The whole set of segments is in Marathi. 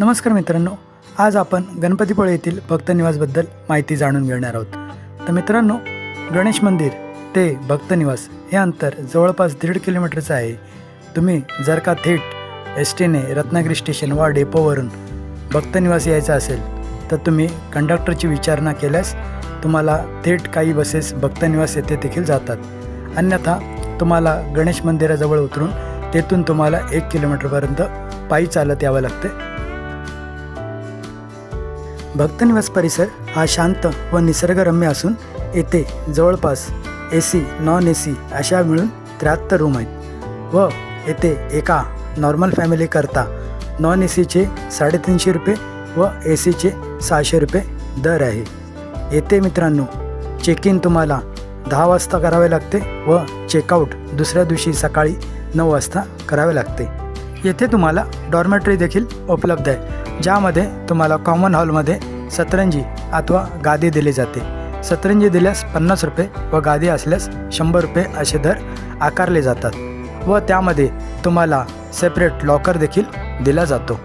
नमस्कार मित्रांनो आज आपण गणपतीपुळे येथील भक्तनिवासबद्दल माहिती जाणून घेणार आहोत. तर मित्रांनो गणेश मंदिर ते भक्तनिवास हे अंतर जवळपास दीड किलोमीटरचं आहे. तुम्ही जर का थेट एस टीने रत्नागिरी स्टेशन वा डेपोवरून भक्तनिवास यायचं असेल तर तुम्ही कंडक्टरची विचारणा केल्यास तुम्हाला थेट काही बसेस भक्तनिवास येथे देखील जातात. अन्यथा तुम्हाला गणेश मंदिराजवळ उतरून तेथून तुम्हाला एक किलोमीटरपर्यंत पायी चालत यावं लागते. भक्तनिवास परिसर हा शांत व निसर्गरम्य असून येथे जवळपास A C non A C अशा मिळून त्र्याहत्तर रूम आहेत. व येथे एका नॉर्मल फॅमिलीकरता नॉन ए सीचे साडेतीनशे रुपये व ए सीचे सहाशे रुपये दर आहे. येथे मित्रांनो चेक इन तुम्हाला दहा वाजता करावे लागते व चेकआउट दुसऱ्या दिवशी सकाळी नऊ वाजता करावे लागते. येथे तुम्हाला डॉर्मेटरी देखील उपलब्ध आहे ज्यामध्ये तुम्हाला कॉमन हॉलमध्ये सतरंजी अथवा गादी दिली जाते. सतरंजी दिल्यास पन्नास रुपये व गादी असल्यास शंभर रुपये असे दर आकारले जातात व त्यामध्ये तुम्हाला सेपरेट लॉकर देखील दिला जातो.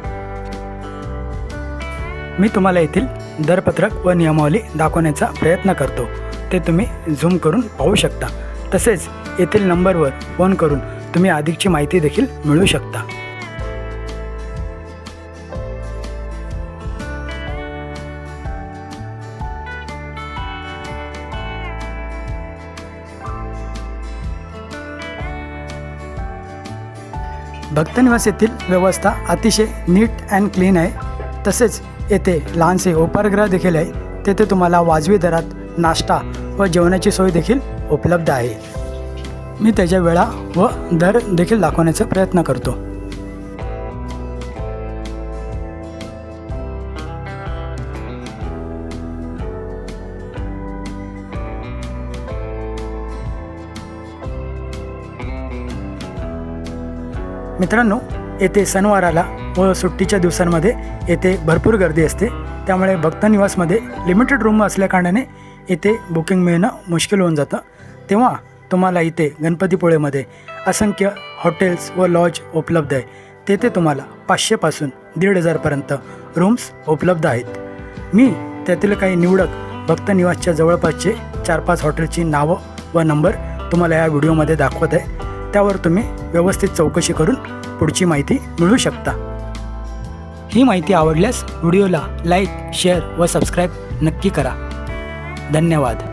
मी तुम्हाला येथील दरपत्रक व नियमावली दाखवण्याचा प्रयत्न करतो. ते तुम्ही झूम करून पाहू शकता. तसेच येथील नंबरवर फोन करून तुम्ही अधिकची माहिती देखील मिळू शकता. भक्तनिवास येथील व्यवस्था अतिशय नीट अँड क्लीन आहे. तसेच येथे लहानसे उपहारगृह देखील आहे. तेथे तुम्हाला वाजवी दरात नाश्ता व जेवणाची सोय देखील उपलब्ध आहे. मी त्याच्या वेळा व दर देखील दाखवण्याचा प्रयत्न करतो. मित्रांनो येथे सणवाराला व सुट्टीच्या दिवसांमध्ये येथे भरपूर गर्दी असते. त्यामुळे भक्तनिवासमध्ये लिमिटेड रूम असल्याकारणाने येथे बुकिंग मिळणं मुश्किल होऊन जातं. तेव्हा तुम्हाला इथे गणपतीपुळेमध्ये असंख्य हॉटेल्स व लॉज उपलब्ध आहे. तेथे तुम्हाला पाचशेपासून दीड हजारपर्यंत रूम्स उपलब्ध आहेत. मी त्यातील काही निवडक भक्तनिवासच्या जवळपासचे चार पाच हॉटेलची नावं व नंबर तुम्हाला या व्हिडिओमध्ये दाखवत आहे. त्यावर तुम्ही व्यवस्थित चौकशी करून पुढची माहिती मिळू शकता. ही माहिती आवडल्यास व्हिडिओला लाईक शेअर व सबस्क्राईब नक्की करा. धन्यवाद.